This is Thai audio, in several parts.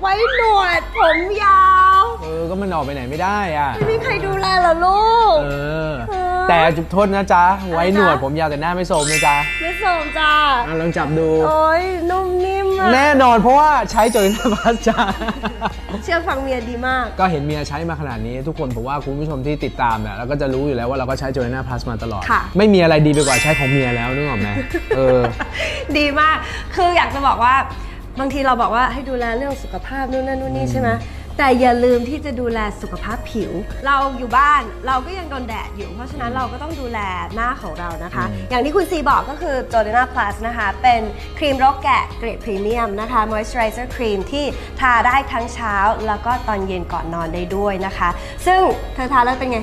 ไว้หนวดผมยาวเออ ก็มันออกไปไหนไม่ได้อะ ไม่มีใครดูแลเหรอลูก เออ เออแต่จุดโทษนะจ๊ะ ไว้หนวดอะไรจ๊ะ ผมยาวแต่หน้าไม่โสมนะจ๊ะไม่ส่งจ้าอะลองจับดู โอ้ยนุ่มนิ่มอะแน่นอนเพราะว่าใช้จนหน้าพัสจ้า เชื่อฟังเมียดีมาก ก็เห็นเมียใช้มาขนาดนี้ทุกคนผมว่าคุณผู้ชมที่ติดตามเนี่ยเราก็จะรู้อยู่แล้วว่าเราก็ใช้จ o นาพลัสมาตลอด ค่ะ ไม่มีอะไรดีไปกว่าใช้ของเมียแล้วนึกออกไหมเออ ดีมาก คืออยากจะบอกว่า บางทีเราบอกว่าให้ดูแลเรื่องสุขภาพนู่นนั่นนู่นนี่ใช่ไหมแต่อย่าลืมที่จะดูแลสุขภาพผิว เราอยู่บ้านเราก็ยังโดนแดดอยู่ เพราะฉะนั้นเราก็ต้องดูแลหน้าของเรานะคะ อย่างที่คุณซีบอกก็คือ j o r d a n a Plus นะคะ เป็นครีมรกแกะเกรดพรีเมียมนะคะ moisturizer cream ที่ทาได้ทั้งเช้า แล้วก็ตอนเย็นก่อนนอนได้ด้วยนะคะ ซึ่งเธอทาแล้วเป็นไง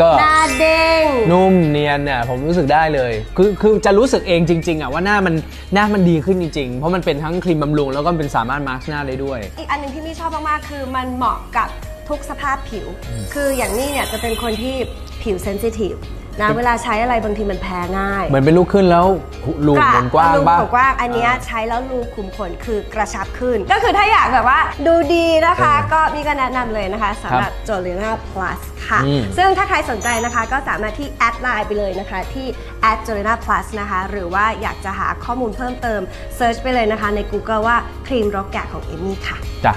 ก็หน้าเด้งนุ่มเนียนเนี่ยผมรู้สึกได้เลย คือคือจะรู้สึกเองจริง ๆอะว่าหน้ามันหน้ามันดีขึ้นจริงๆ เพราะมันเป็นทั้งครีมบำรุงแล้วก็เป็นสามารถมาร์กหน้าได้ด้วย อีกอันหนึ่งที่มี่ชอบมากๆคือมันเหมาะกับทุกสภาพผิว คืออย่างนี้เนี่ยจะเป็นคนที่ผิวเซนซิทีฟ นะเวลาใช้อะไรบางทีมันแพ้ง่าย เหมือนเป็นลูกขึ้นแล้วรูมมันกว้างรูบ้างขุมกว้างอันเนี้ยใช้แล้วรูขุมขนคือกระชับขึ้น ก็คือถ้าอยากแบบว่าดูดีนะคะเออก็มีก็แนะนำเลยนะคะสำหรับ j o l i n a Plus ค่ะ อืม ซึ่งถ้าใครสนใจนะคะก็สามารถที่แอดไลน์ไปเลยนะคะ ที่ j o l i n a Plus นะคะ หรือว่าอยากจะหาข้อมูลเพิ่มเติมเซิร์ชไปเลยนะคะ ใน Google ว่าครีมรกแกะของเอมี่ค่ะ จ้ะ